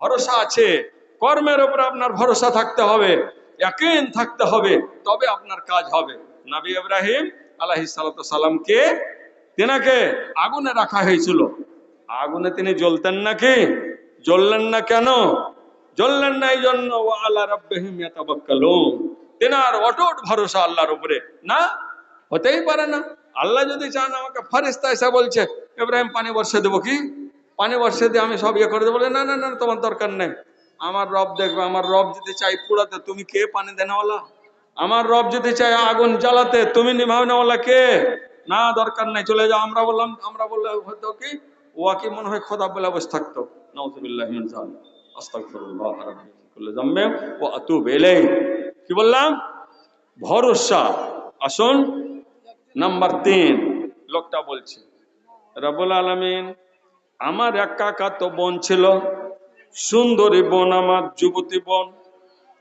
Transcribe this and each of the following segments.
ভরসা আছে। কর্মের উপরে আপনার ভরসা থাকতে হবে, ইয়াকিন থাকতে হবে, তবে আপনার কাজ হবে। নবী ইব্রাহিম আলাইহিস সালাতু সালামকে, তেনাকে আগুনে রাখা হয়েছিল। আগুনে তিনি জ্বলতেন নাকি জ্বললেন না কেন? জ্বললেন না এই জন্য ও আল্লাহ রাব্বিহিম তেনার অটুট ভরসা আল্লাহর উপরে। না, হতেই পারে না। আল্লাহ যদি চান, আমাকে ফারিস্তা এসে বলছে, ইব্রাহিম, পানি বর্ষে দেবো কি? পানি বর্ষে দিয়ে আমি সব ইয়ে করে দেবো। বলে, না না না তোমার দরকার নেই। আমার রব দেখবে আমার রব যদি চাই পুরাতে তুমি কে? পানি দেনাওয়ালা? আমার রব যদি চাই আগুন জ্বালাতে তুমি নিভাওনেওয়ালা কে? না দরকার নাই চলে যাও। আমরা বললাম আমরা বললে হয়তো কি? ওয়া কি মনে হয় খোদা বলে বসে থাকতো। নাউজুবিল্লাহি মিন আস্তাগফিরুল্লাহ কুল্লি যামবি ওয়া আতুবু কি বললাম? ভরসা। আসুন নাম্বার তিন লোকটা বলছে রবুল আলমিন আমার এক কাকা তো বোন ছিল। সুন্দরী বোন আমার যুবতী বোন।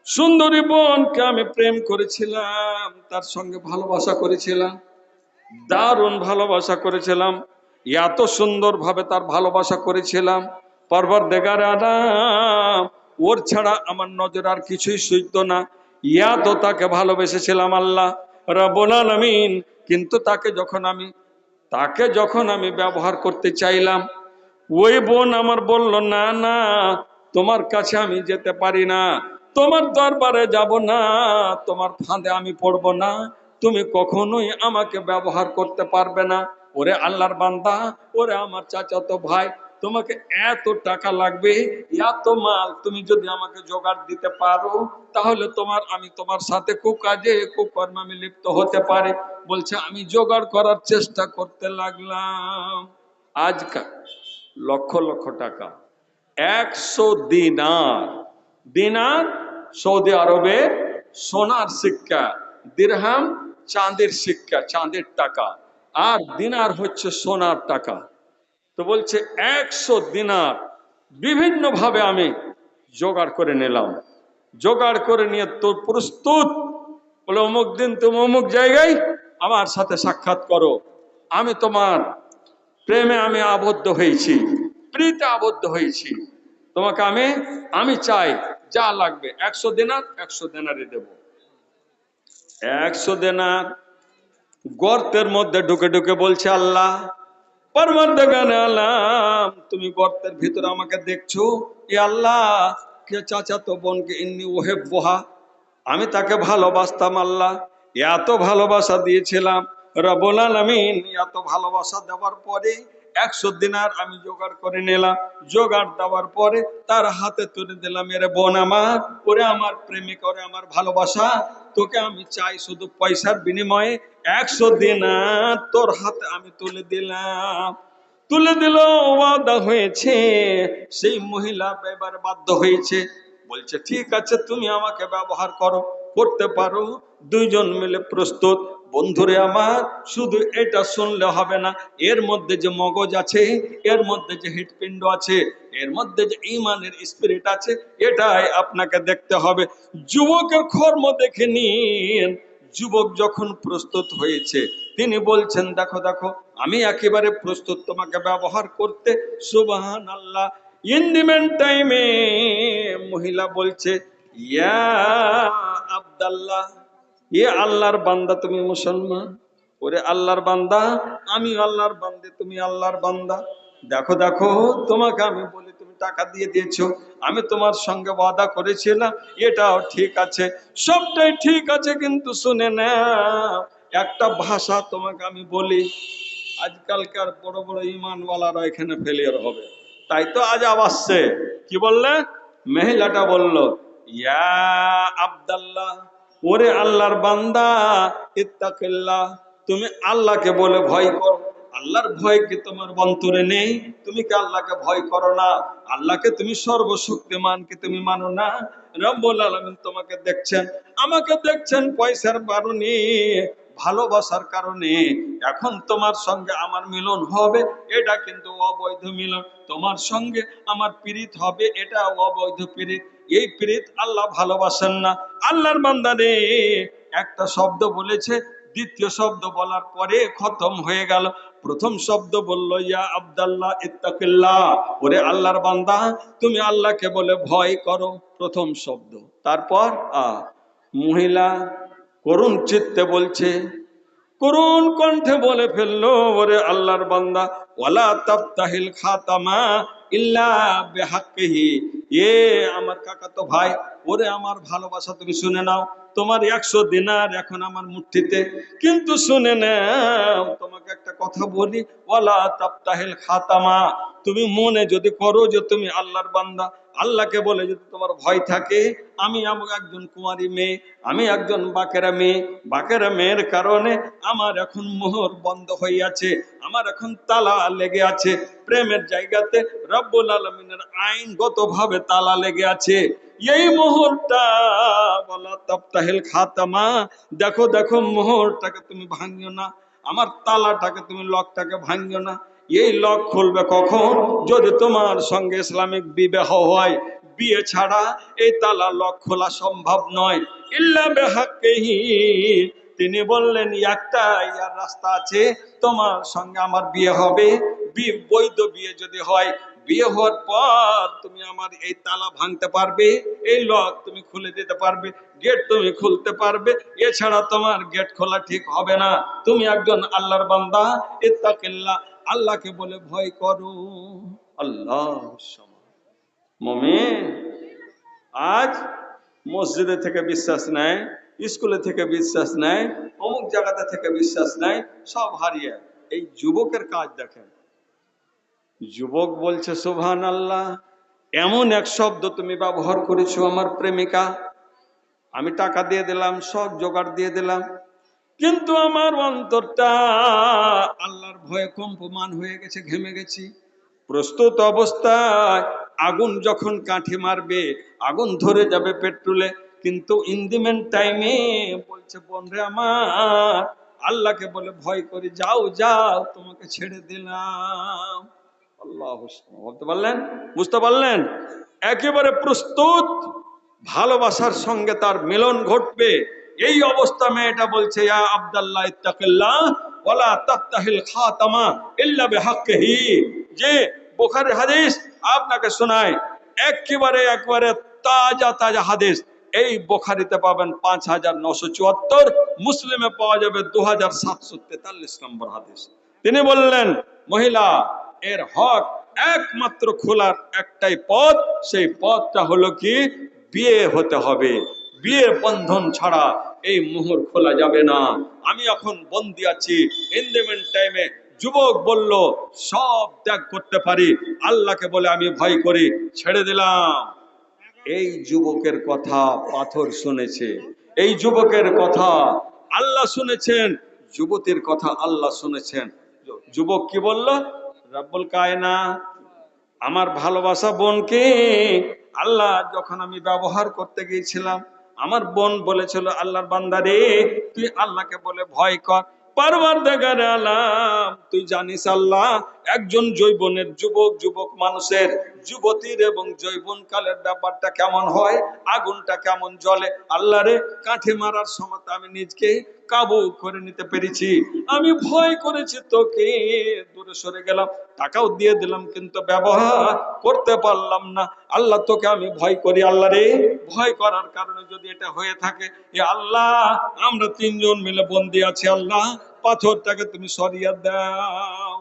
সুন্দরী বোনকে আমি প্রেম করেছিলাম, তার সঙ্গে ভালোবাসা করেছিলাম, দারুণ ভালোবাসা করেছিলাম, এত সুন্দর ভাবে তার ভালোবাসা করেছিলাম। পরবর দেগার আনাম ওর ছাড়া আমার নজর আর কিছুই সইত না। ইয়া তো তাকে ভালোবেসেছিলাম আল্লাহ, রব্বুল আলামিন। কিন্তু তাকে যখন আমি, তাকে যখন আমি ব্যবহার করতে চাইলাম ওই বোন আমার বলল, না না, তোমার কাছে আমি যেতে পারি না। তোমার দরবারে যাব না, তোমার ফাঁদে আমি পড়ব না। তুমি কখনোই আমাকে ব্যবহার করতে পারবে না। ওরে আল্লাহর বান্দা, ওরে আমার চাচাতো ভাই, তোমাকে এত টাকা লাগবে, এত মাল তুমি যদি আমাকে জোগাড় দিতে পারো, তাহলে তোমার, আমি তোমার সাথে খুব কুকাজে, কুকর্মে আমি লিপ্ত হতে পারি। বলছে, আমি জোগাড় করার চেষ্টা করতে লাগলাম। আজকাল লক্ষ লক্ষ টাকা। একশো দিনার দিনার সৌদি আরবে সোনার শিক্ষা, দিরহাম চাঁদের শিক্ষা, চাঁদের টাকা। আর দিনার হচ্ছে সোনার টাকা। তো বলছে একশো দিনার বিভিন্ন ভাবে আমি জোগাড় করে নিলাম। জোগাড় করে নিয়ে তো প্রস্তুত। বলে, অমুক দিন তুমি অমুক জায়গায় আমার সাথে সাক্ষাৎ করো। আমি তোমার প্রেমে আমি আবদ্ধ হয়েছি, প্রীতে আবদ্ধ হয়েছি। তোমাকে আমি আমি চাই, যা লাগবে, একশো দেনার একশো দেনারে দেব। একশো দেনার গর্তের মধ্যে ঢুকে ঢুকে বলছে আল্লাহ আলাম, তুমি গর্তের ভিতরে আমাকে দেখছ? এ আল্লাহ, কে চাচা তো বোনকে ইন্নি ওহেব বহা আমি তাকে ভালোবাসতাম আল্লাহ, এত ভালোবাসা দিয়েছিলাম রবুল আলমিন, এত ভালোবাসা দেওয়ার পরে একশো দিনার আমি জোগাড় করে নিলাম। জোগাড় দেওয়ার পরে তার হাতে তুলে দিলাম, এর বোন আমার, ওরে আমার প্রেমিক, ওরে আমার ভালোবাসা, তোকে আমি চাই শুধু পয়সার বিনিময়ে একশো দিনার তোর হাতে আমি তুলে দিলাম। তুলে দিল, ওয়াদা হয়েছে, সেই মহিলা এবার বাধ্য হয়েছে। বলছে, ঠিক আছে, তুমি আমাকে ব্যবহার করো। করতে পারো। দুইজন মিলে প্রস্তুত। বন্ধুরে আমার, শুধু এটা শুনলে হবে না। এর মধ্যে যে মগজ আছে, এর মধ্যে যে হৃৎপিণ্ড আছে, এর মধ্যে যে ইমানের স্পিরিট আছে, এটাই আপনাকে দেখতে হবে। যুবকের কর্ম দেখে নিন। যুবক যখন প্রস্তুত হয়েছে, তিনি বলছেন, দেখো দেখো, আমি একেবারে প্রস্তুত তোমাকে ব্যবহার করতে। সুবাহান আল্লাহ ইন টাইমে মহিলা বলছে, ইয়া আব্দাল্লাহ, এ আল্লাহর বান্দা তুমি মুসলমান? ওরে আল্লাহর বান্দা আমি আল্লাহর বান্দে, তুমি আল্লাহর বান্দা। দেখো দেখো, তোমাকে আমি বলি, তুমি টাকা দিয়ে দিয়েছ, আমি তোমার সঙ্গে ওয়াদা করেছিলাম, এটাও ঠিক আছে, সবটাই ঠিক আছে, কিন্তু শুনে না একটা ভাষা তোমাকে আমি বলি, আজকালকার বড় বড় ইমানওয়ালারা এখানে ফেলিয়ার হবে। তাই তো আজ আসছে। কি বললে? মহিলাটা বলল, ইয়া আব্দাল্লাহ ওরে আল্লাহর বান্দা, ইত্তাকিল্লাহ, তুমি আল্লাহকে বলে ভয় করো। আল্লাহর ভয় কি তোমার অন্তরে নেই? তুমি কি আল্লাহকে ভয় করো না? আল্লাহকে তুমি সর্বশক্তিমান কি তুমি মানো না? রব্বুল আলামিন তোমাকে দেখছেন, আমাকে দেখছেন পয়সার বারণে ভালোবাসার কারণে। এখন তোমার সঙ্গে আমার মিলন হবে, এটা কিন্তু অবৈধ মিলন। তোমার সঙ্গে আমার পীড়িত হবে, এটা অবৈধ পীড়িত। এই পীড়িত আল্লাহ ভালোবাসেন না। আল্লাহর বান্দারে একটা শব্দ বলেছে, দ্বিতীয় শব্দ বলার পরে খতম হয়ে গেল। প্রথম শব্দ বলল, ইয়া আব্দাল্লাহ, ইত্তাকিল্লাহ। ওরে আল্লাহর বান্দা, তুমি আল্লাহকে বলে ভয় করো, প্রথম শব্দ। তারপর, আ, মহিলা করুণ চিত্তে বলছে, করুণ কণ্ঠে বলে ফেলল, ওরে আল্লাহর বান্দা, ওয়ালা তাবতাহিল খাতামা ইল্লা বিহাক্কিহি। এ আমার কাকাতো ভাই, ওরে আমার ভালোবাসা তুমি শুনে নাও। তোমার একশো দিনার এখন আমার মুঠিতে কিন্তু শুনে নাও, তোমাকে একটা কথা বলি ওলা তাপ্তাহেল খাতামা। তুমি মনে যদি করো যে তুমি আল্লাহর বান্দা আল্লাহকে বলে যদি তোমার ভয় থাকে, আমি একজন কুমারী মেয়ে, আমি একজন বাকেরা মেয়ে। বাকেরা মেয়ের কারণে আমার এখন মোহর বন্ধ হইয়াছে আমার এখন তালা লেগে আছে। প্রেমের জায়গাতে রব্বুল আলমিনের আইনগত ভাবে তালা লেগে আছে। এই মোহরটা বলা তাপ্তাহিল খাতামা। দেখো দেখো মোহরটাকে তুমি ভাঙিও না, আমার তালাটাকে তুমি, লকটাকে ভাঙিও না। এই লক খুলবে কখন? যদি তোমার সঙ্গে ইসলামিক বিবাহ হয়, বিয়ে ছাড়া এই তালা লক খোলা সম্ভব নয়। ইল্লা বেহাক্কেহি। তিনি বললেন, একটা ইয়ার রাস্তা আছে, তোমার সঙ্গে আমার বিয়ে হবে। বৈধ বিয়ে যদি হয়, বিয়ে হওয়ার পর তুমি আমার এই তালা ভাঙতে পারবে, এই লক তুমি খুলে দিতে পারবে, গেট তুমি খুলতে পারবে। এছাড়া তোমার গেট খোলা ঠিক হবে না। তুমি একজন আল্লাহর বান্দা, ইত্তাকিল্লাহ আল্লাহকে বলে ভয় করো। আল্লাহ আজ মসজিদে থেকে বিশ্বাস নেয় স্কুলে থেকে বিশ্বাস নেয় অমুক জায়গাতে থেকে বিশ্বাস নেয় সব হারিয়ে এই যুবকের কাজ দেখেন। যুবক বলছে সুবহান আল্লাহ এমন এক শব্দ তুমি ব্যবহার করেছ আমার প্রেমিকা। আমি টাকা দিয়ে দিলাম সব জোগাড় দিয়ে দিলাম কিন্তু আমার অন্তরটা আল্লাহর ভয়ে কম্পমান হয়ে গেছে, ঘেমে গেছি। প্রস্তুত অবস্থায় আগুন যখন কাঠি মারবে, আগুন ধরে যাবে পেট্রোলে। কিন্তু ইন্দিমেন্ট টাইমে বলছে বন্ধে আমার, আল্লাহকে বলে ভয় করি, যাও যাও, তোমাকে ছেড়ে দিলাম। আল্লাহ বলতে পারলেন? বুঝতে পারলেন? একেবারে প্রস্তুত, ভালোবাসার সঙ্গে তার মিলন ঘটবে। এই অবস্থা মেয়েটা বলছে যে বুখারীর হাদিস আপনাকে শোনায় একেবারে, একবারে তাজা তাজা হাদিস। এই বোখারিতে পাবেন পাঁচ হাজার নশো চুয়াত্তর, মুসলিমে পাওয়া যাবে দু হাজার সাতশো তেতাল্লিশ নম্বর হাদিস। তিনি বললেন, মহিলা, এর হক একমাত্র খোলার একটাই পথ, সেই পথটা হলো কি? বিয়ে হতে হবে। বিয়ের বন্ধন ছাড়া এই মোহর খোলা যাবে না। আমি এখন বন্দি আছি। ইন্ডিমেন্ট টাইমে যুবক বলল, সব ত্যাগ করতে পারি। আল্লাহকে বলে আমি ভয় করি। ছেড়ে দিলাম। এই যুবকের কথা পাথর শুনেছে। এই যুবকের কথা আল্লাহ শুনেছেন। যুবতীর কথা আল্লাহ শুনেছেন। যুবক কি বলল? রাব্বুল কায়না আমার ভালোবাসা বোনকে আল্লাহ যখন আমি ব্যবহার করতে গিয়েছিলাম আমার বোন বলেছিল, আল্লাহর বান্দারে তুই আল্লাহকে বলে ভয় কর। পারবার দেখার আলাম, তুই জানিস আল্লাহ একজন জৈবনের যুবক যুবক মানুষের যুবতীর এবং জৈবন কালের ব্যাপারটা কেমন হয়, আগুনটা কেমন জ্বলে, আল্লাহ রে কাঠি মারার সময় আমি নিজকে কাবু করে নিতে পেরেছি। আমি ভয় করেছি তোকে, দূরে সরে গেলাম, টাকাও দিয়ে দিলাম কিন্তু ব্যবহার করতে পারলাম না। আল্লাহ তোকে আমি ভয় করি, আল্লাহ রে, ভয় করার কারণে যদি এটা হয়ে থাকে, এ আল্লাহ, আমরা তিনজন মিলে বন্দি আছি, আল্লাহ, পাথরটাকে তুমি সরিয়ে দাও।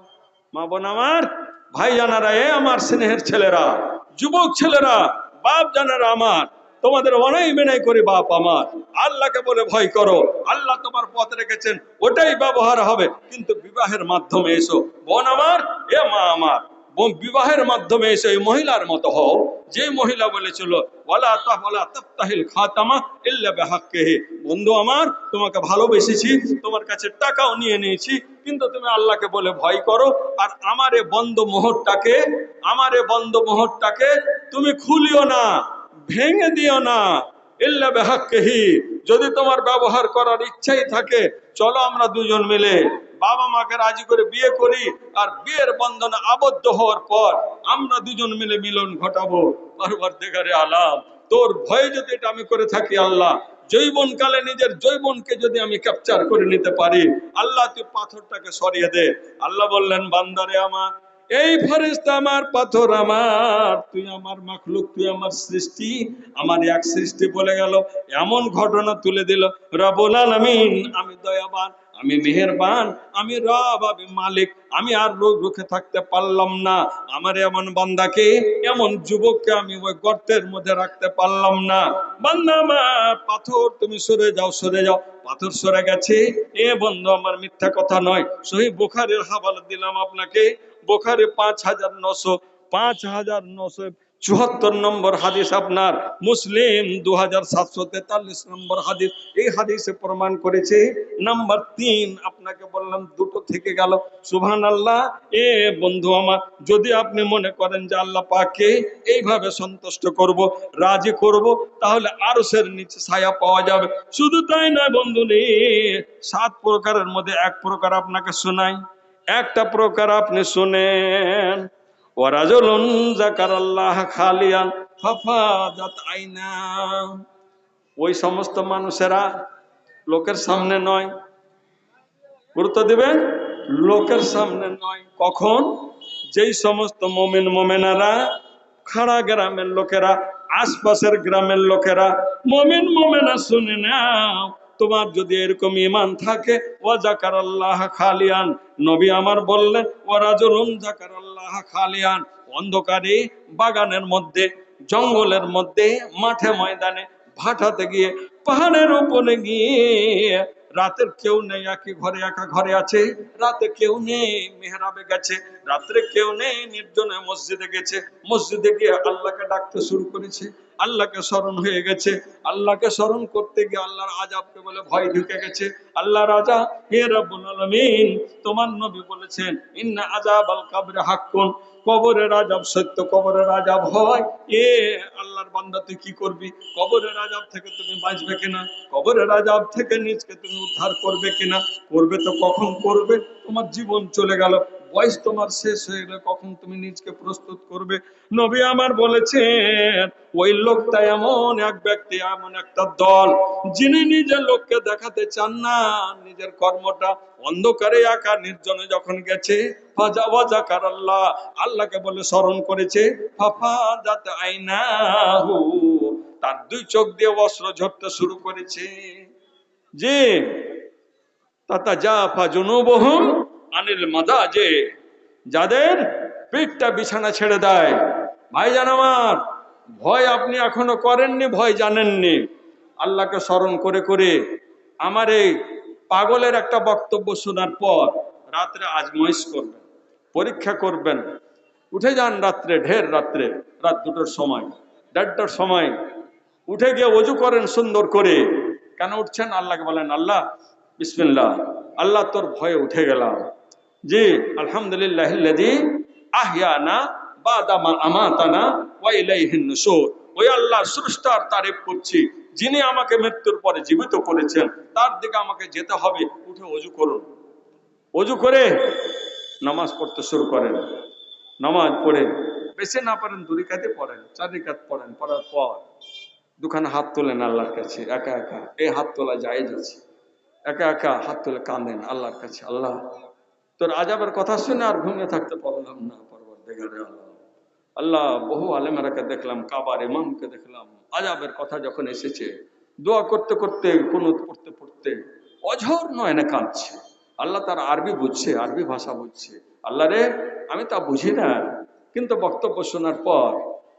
মা বোন আমার ভাই জানারা এ আমার স্নেহের ছেলেরা, যুবক ছেলেরা, বাপ জানারা আমার, তোমাদের অনেক মেনাই করে বাপ আমার। আল্লাহকে বলে ভয় করো, আল্লাহ তোমার পথ রেখেছেন, ওটাই ব্যবহার হবে। কিন্তু বিবাহের মাধ্যমে এসো। বোন আমার, এ মা আমার। বিবাহের মাধ্যমে এসে মহিলার মতো হও। যে মহিলা বলেছিল, ওয়ালা তাহ, ওয়ালা তাফতাহিল খাতামা ইল্লা বিহাক্কিহি। বন্ধু আমার, তোমাকে ভালোবেসেছি, তোমার কাছে টাকাও নিয়ে নিয়েছি, কিন্তু তুমি আল্লাহকে বলে ভয় করো। আর আমার এ বন্ধ মোহরটাকে, আমার এ বন্ধ মোহরটাকে তুমি খুলিও না, ভেঙে দিও না। ইল্লা বিহাক্কিহি, যদি তোমার ব্যবহার করার ইচ্ছাই থাকে, চলো আমরা দুজন মিলে বাবা মাকে রাজি করে বিয়ে করি আর বিয়ের বন্ধনে আবদ্ধ হওয়ার পর আমরা দুজন মিলে মিলন ঘটাবো। পরবর্তীকারে আলাম, তোর ভয়ে যদি এটা আমি করে থাকি আল্লাহ জৈবন কালে নিজের জৈবনকে যদি আমি ক্যাপচার করে নিতে পারি, আল্লাহ তুই পাথরটাকে সরিয়ে দে। আল্লাহ বললেন, বান্দারে আমার, এই ফেরেশতা আমার পাথর আমার, তুই আমার মাখলুক, তুই আমার সৃষ্টি, আমার এক সৃষ্টি বলে গেল, এমন ঘটনা তুলে দিল রবুল আলামিন, আমি দয়াবান আমি মেহেরবান, আমি রব, আমি মালিক, আমি আর রোগ রুখে থাকতে পারলাম না। আমার এমন বান্দাকে, এমন যুবককে আমি ওই গর্তের মধ্যে রাখতে পারলাম না। বান্দা আমার, পাথর, তুমি সরে যাও সরে যাও। পাথর সরে গেছে। এ বন্ধু, আমার মিথ্যা কথা নয়। সহি বোখারের হাওয়ালা দিলাম আপনাকে। বোখারে পাঁচ হাজার নশো, পাঁচ হাজার নশো চুয়াত্তর নম্বর হাদিস আপনার। মুসলিম দু হাজার সাতশো তেতাল্লিশ নম্বর হাদিস। এই হাদিসে প্রমাণ করেছে, নাম্বার তিন আপনাকে বললাম, দুটো থেকে গেল। সুবহান আল্লাহ এ বন্ধু আমার, যদি আপনি মনে করেন যে আল্লাহ পাকে এইভাবে সন্তুষ্ট করব, রাজি করব, তাহলে আরও সের নিচে ছায়া পাওয়া যাবে। শুধু তাই নয় বন্ধু নেই সাত প্রকারের মধ্যে এক প্রকার আপনাকে শোনাই। একটা প্রকার আপনি শুনেন ওয়ারাজুলুন জাকারাল্লাহ খালিয়ান ফাফাজাত আইনা। ওই সমস্ত মানুষেরা লোকের সামনে নয়। গুরুত্ব দিবেন, লোকের সামনে নয়। কখন? যেই সমস্ত মোমেন মোমেনারা, খাড়া গ্রামের লোকেরা, আশপাশের গ্রামের লোকেরা, মোমেন মোমেনা শুনে নাও। তোমার যদি এরকম ইমান থাকে ও জাকার আল্লাহ খালিয়ান। নবী আমার বললেন ও রাজরুম জাকার আল্লাহ খালিয়ান। অন্ধকারে, বাগানের মধ্যে, জঙ্গলের মধ্যে, মাঠে ময়দানে, ভাটাতে গিয়ে, পাহাড়ের উপরে গিয়ে রাতের কেউ নেই একই ঘরে, একা ঘরে আছে। রাতে কেউ নেই, মেহরাবে গেছে। রাত্রে কেউ নেই, নির্জনে মসজিদে গেছে। মসজিদে গিয়ে আল্লাহকে ডাকতে শুরু করেছে। আল্লাহকে স্মরণ হয়ে গেছে। আল্লাহকে স্মরণ করতে গিয়ে আল্লাহর আজাবকে বলে ভয় ঢুকে গেছে। আল্লাহ রাজা, হে রব্বুল আলামিন, তোমার নবী বলেছেন, ইন্না আজাব আল কাবরে হাক্কুন। কবরের আজাব সত্য, কবরের আজাব হয়। এ আল্লাহর বান্দা, তুই কি করবি? কবরের আজাব থেকে তুমি বাঁচবে কিনা? কবরের আজাব থেকে নিজকে তুমি উদ্ধার করবে কিনা? করবে তো কখন করবে? তোমার জীবন চলে গেল। বয়স তোমার শেষ হয়ে গেলে কখন তুমি নিজকে প্রস্তুত করবে? নবী আমার বলেছেন, ওই লোকটা এমন এক ব্যক্তি, এমন একটা দল, যিনি নিজের লোককে দেখাতে চান না। নিজের কর্মটা অন্ধকারে একা নির্জনে যখন গেছে আল্লাহ আল্লাহকে বলে স্মরণ করেছে, ফাফা তার দুই চোখ দিয়ে অস্ত্র ঝরতে শুরু করেছে। যে তাতা জাফা জুনুবহুম আনিল মাদাজে যাদের পিঠটা বিছানা ছেড়ে দেয়। ভাই ভাইজান আমার, ভয় আপনি এখনও করেননি, ভয় জানেননি। আল্লাহকে স্মরণ করে করে আমার এই পাগলের একটা বক্তব্য শোনার পর রাত্রে আজময়েশ করবেন, পরীক্ষা করবেন। উঠে যান রাত্রে, ঢের রাত্রে, রাত দুটোর সময়, দেড়টার সময়। উঠে গিয়ে অজু করেন সুন্দর করে। কেন উঠছেন? আল্লাহকে বলেন, আল্লাহ, বিসমিল্লাহ, আল্লাহ তোর ভয়ে উঠে গেলাম। জি আলহামদুলিল্লাহ আহিয়ানা বাদামা আমাতানা ওয়া ইলাইহিন নুশুর। ওই আল্লাহ স্রষ্টার তারিফ করছি, যিনি আমাকে মৃত্যুর পরে জীবিত করেছেন, তার দিকে আমাকে যেতে হবে, উঠে অজু করুন। অজু করে নামাজ পড়তে শুরু করেন। নামাজ পড়ে বেশি না পারেন দুরিকাতে পড়েন, চার রিকাত পড়েন, পড়ার পর দুখানে হাত তোলেন আল্লাহর কাছে, একা একা। এই হাত তোলা জায়েজ আছে। একা একা হাত তুলে কাঁদেন আল্লাহর কাছে। আল্লাহ তোর আজাবের কথা শুনে আর ঘুমিয়ে থাকতে পারলাম না আল্লাহ। বহু আলেমেরাকে দেখলাম, কাবার ইমামকে দেখলাম। আজাবের কথা যখন এসেছে, দোয়া করতে করতে কোন পড়তে পড়তে অঝর নয় না কাঁদছে। আল্লাহ তার আরবি বুঝছে, আরবি ভাষা বুঝছে। আল্লাহ রে, আমি তা বুঝি না। কিন্তু বক্তব্য শোনার পর,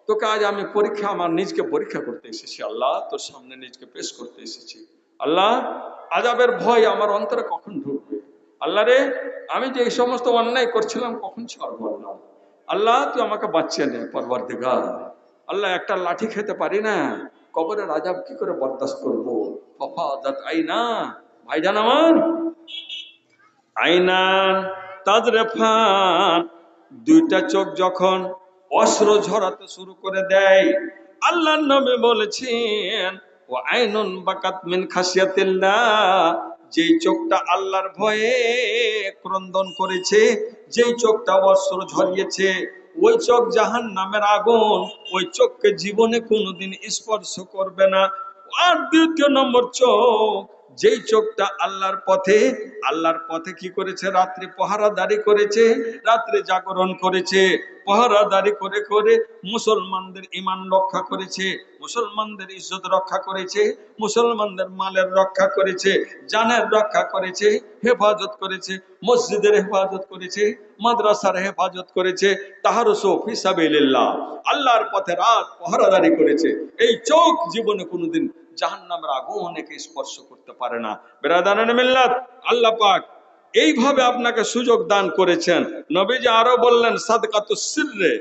তোকে আজ আমি পরীক্ষা, আমার নিজকে পরীক্ষা করতে এসেছি, আল্লাহ। তোর সামনে নিজকে পেশ করতে এসেছি। আল্লাহ, আজাবের ভয় আমার অন্তরে কখন ঢুকবে? আল্লাহ রে, আমি যে এই সমস্ত অন্যায় করছিলাম, কখন ছাড়বো? আল্লাহ আল্লাহ তুই আমাকে বাঁচিয়ে নে পরবার আল্লাহ, একটা লাঠি খেতে পারি না। কবরে আজাব কি করে বরদাস্ত করব? আইনা। ভাইজান আমার। আইনান তাজরে দুইটা চোখ যখন অস্ত্র ঝরাতে শুরু করে দেয়, আল্লাহর নামে বলেছেন ও আইনুন বাকাত মিন খাসিয়াতিল্লাহ। যেই চোখটা আল্লাহর ভয়ে ক্রন্দন করেছে, যেই চোখটা অস্ত্র ঝরিয়েছে, ওই চোখ জাহান নামের আগুন, ওই চোখকে জীবনে কোনোদিন স্পর্শ করবে না। আর দ্বিতীয় নম্বর চোখ যেই চোখটা আল্লাহর পথে আল্লাহর পথে কি করেছে? রাত্রি পহারাদারি করেছে, রাত্রে জাগরণ করেছে পহারাদারি করে করে মুসলমানদের ইমান রক্ষা করেছে, মুসলমানদের ইজ্জত রক্ষা করেছে, মুসলমানদের মালের রক্ষা করেছে, জানের রক্ষা করেছে, হেফাজত করেছে, মসজিদের হেফাজত করেছে, মাদ্রাসার হেফাজত করেছে তাহার ফিসাবিল্লাহ আল্লাহর পথে রাত পহারাদারি করেছে। এই চোখ জীবনে কোনোদিন জাহান্নামের আগুনকে স্পর্শ করতে পারে না। বেরাদান আল্লাহ পাক এইভাবে আপনাকে সুযোগ দান করেছেন। নবীজি আরও বললেন সাদকাতু সিররে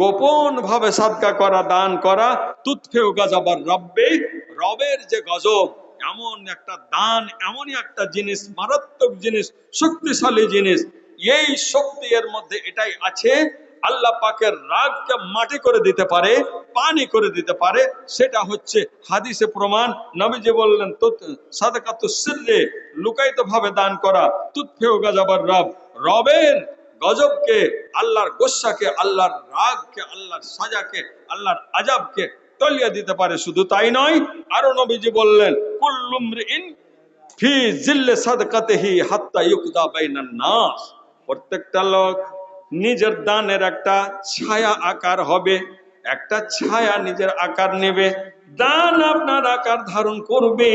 গোপন ভাবে সাদকা করা, দান করা তুৎফেও গাজাবার রব্বে, রবের যে গজব, এমন একটা দান, এমনই একটা জিনিস, মারাত্মক জিনিস, শক্তিশালী জিনিস, এই শক্তি এর মধ্যে এটাই আছে আল্লাহ পাকের রাগকে মাটি করে দিতে পারে, পানি করে দিতে পারে, সেটা হচ্ছে হাদিসে প্রমাণ। নবীজি বললেন সাদাকাতু সিররে লুকায়িত ভাবে দান করা। তুৎফেও গাজাবার রব রবের গজবকে, আল্লাহর গোসাকে, আল্লাহর রাগকে, আল্লাহর সাজাকে, আল্লাহর আজাবকে তলিয়ে দিতে পারে। শুধু তাই নয়, আরও নবীজি বললেন প্রত্যেকটা লোক নিজের দানের একটা ছায়া আকার হবে। একটা ছায়া নিজের আকার নেবে। দান আপনার আকার ধারণ করবে।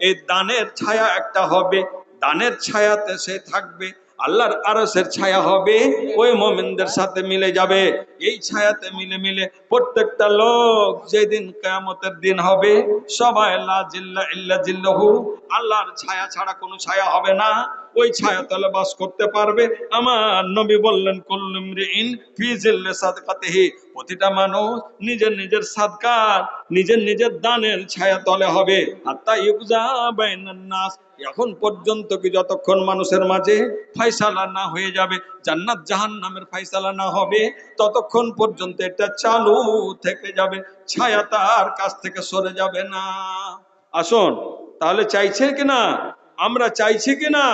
এই দানের ছায়া একটা হবে। দানের ছায়াতে সে থাকবে। আল্লাহর আরসের ছায়া হবে। ওই মোমিনদের সাথে মিলে যাবে। এই ছায়াতে মিলে মিলে প্রত্যেকটা লোক যেদিন কেয়ামতের দিন হবে, সবাই আল্লাহ জিল্লা ইল্লা জিল্লাহু, আল্লাহর ছায়া ছাড়া কোনো ছায়া হবে না। ওই ছায়াতলে বাস করতে পারবে। আমার নবী বললেন কুল্লুম রিন ফি জিল্লে প্রতিটা মানুষ নিজের নিজের সাদকার, নিজের নিজের দানের ছায়া তলে হবে। হাত্তা ইউজা নাস। এখন পর্যন্ত কি যতক্ষণ মানুষের মাঝে ফয়সালা না হয়ে যাবে, জান্নাত জাহান্নামের ফয়সালা না হবে, ততক্ষণ পর্যন্ত এটা চালু থেকে যাবে। ছায়া তার কাছ থেকে সরে যাবে না। আসুন, তাহলে চাইছে কিনা? আমরা চাইছি কিনা?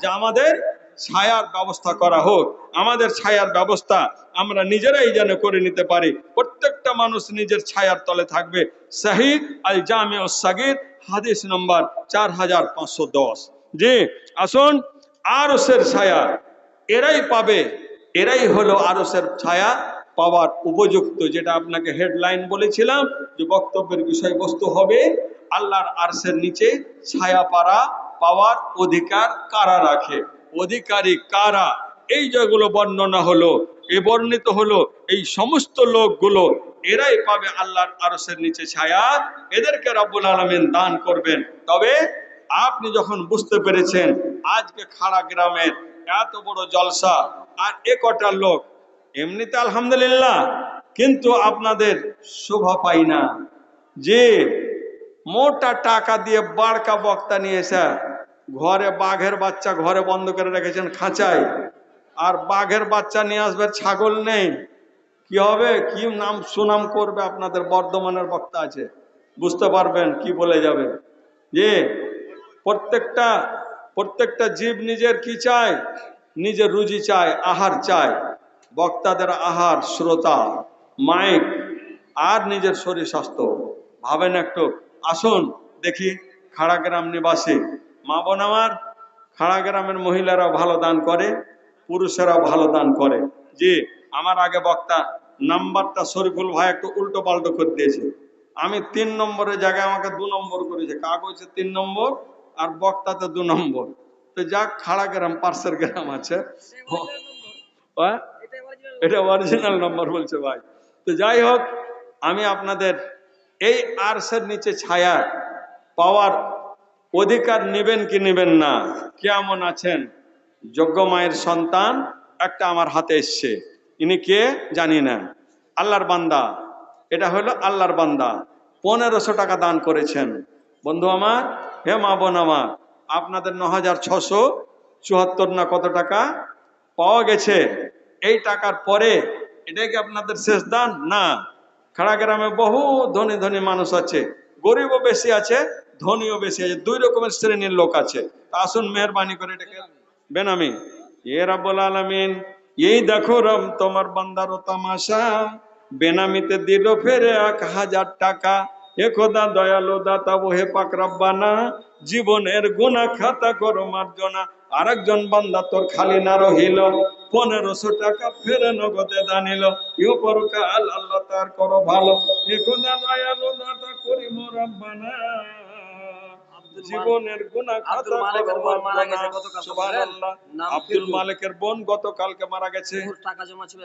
যে আমাদের ছায়ার ব্যবস্থা করা হোক, আমাদের ছায়ার ব্যবস্থা আমরা নিজেরাই যেন করে নিতে পারি। প্রত্যেকটা মানুষ নিজের ছায়ার তলে থাকবে। শাহিদ আল জামে ও সাগির, হাদিস নম্বর চার হাজার পাঁচশো দশ। জি, আসুন, আরসের ছায়া, এরাই পাবে। এরাই হলো আরসের ছায়া পাওয়ার উপযুক্ত, যেটা আপনাকে হেডলাইন বলেছিলাম যে বক্তব্যের বিষয়বস্তু হবে আল্লাহর আরসের নিচে ছায়া পারা পাওয়ার অধিকার কারা রাখে? অধিকারী কারা? এই যেগুলো বর্ণনা হলো, এ বর্ণিত হলো, এই সমস্ত লোকগুলো এরাই পাবে আল্লাহর আরসের নিচে ছায়া। এদেরকে রাব্বুল আলমিন দান করবেন। তবে আপনি যখন বুঝতে পেরেছেন, আজকে খাড়া গ্রামের এত বড় জলসা আর এ কটা লোক, এমনিতে আলহামদুলিল্লাহ, কিন্তু আপনাদের শোভা পাই না। যে মোটা টাকা দিয়ে বাড়কা বক্তা নিয়ে ঘরে বাঘের বাচ্চা ঘরে বন্ধ করে রেখেছেন খাঁচায়। আর বাঘের বাচ্চা নিয়ে আসবে ছাগল নেই। কি হবে? কি নাম সুনাম করবে আপনাদের? বর্ধমানের বক্তা আছে। বুঝতে পারবেন কি বলে যাবে। যে প্রত্যেকটা প্রত্যেকটা জীব নিজের কি চায়? নিজের রুজি চায়, আহার চায়। বক্তাদের আহার, শ্রোতা, মাইক, আর নিজের শরীর স্বাস্থ্য। ভাবেন একটু। আসুন, দেখি খাড়াগ্রাম নিবাসী। মা বোন আমার খাড়াগ্রামের মহিলারা ভালো দান করে পুরুষেরা ভালো দান করে। যে আমার আগে বক্তা নাম্বারটা শরীফুল ভাই একটু উল্টো পাল্টো করে দিয়েছে। আমি তিন নম্বরের জায়গায় আমাকে দু নম্বর করেছে। কাগজে তিন নম্বর আর বক্তাতে দু নম্বর। তো যাক, খাড়া গ্রাম, পার্সের গ্রাম আছে। হ্যাঁ? এটা অরিজিনাল নম্বর বলছে ভাই। তো যাই হোক, আমি আপনাদের এই আরসের নিচে ছায়া পাওয়ার অধিকার নেবেন কি নেবেন না? কেমন আছেন? যোগ্য মায়ের সন্তান একটা আমার হাতে এসছে। ইনি কে? জানি না। আল্লাহর বান্দা। এটা হলো আল্লাহর বান্দা। পনেরোশো টাকা দান করেছেন। বন্ধু আমার, হে মা বোন আমার, আপনাদের ন হাজার ছশো চুয়াত্তর না কত টাকা? পাওয়া গেছে। এই টাকার পরে এটাই কি আপনাদের শেষ দান? না। খাড়া গ্রামে বহু ধনী ধনী মানুষ আছে। গরিবও বেশি আছে, ধনীও বেশি আছে, দুই রকমের শ্রেণির লোক আছে। আসুন মেহরবানি করে এটাকে বেনামি। এ রাব্বুল আলামিন, এই দেখো রম তোমার বান্দার তামাশা। বেনামিতে দিল ফেরে এক হাজার টাকা। একদা দয়ালু দাতা, ওহে পাক রব্বানা। জীবনের গুণা খাতা করো মার্জনা। আরেকজন বান্দা তোর খালি না রহিল পনেরোশো টাকা ফেরে নগদে দানিল। ইউপর কাল আল্লাহ তার করো ভালো। একদা দয়ালু দাতা করি রব্বানা। জীবনের গুণা আব্দুল মালিকের বোন মারা গেছে মার্জনা গতকাল সুবহানাল্লাহ। আব্দুল মালিকের বোন গতকালকে মারা গেছে। টাকা জমা ছিল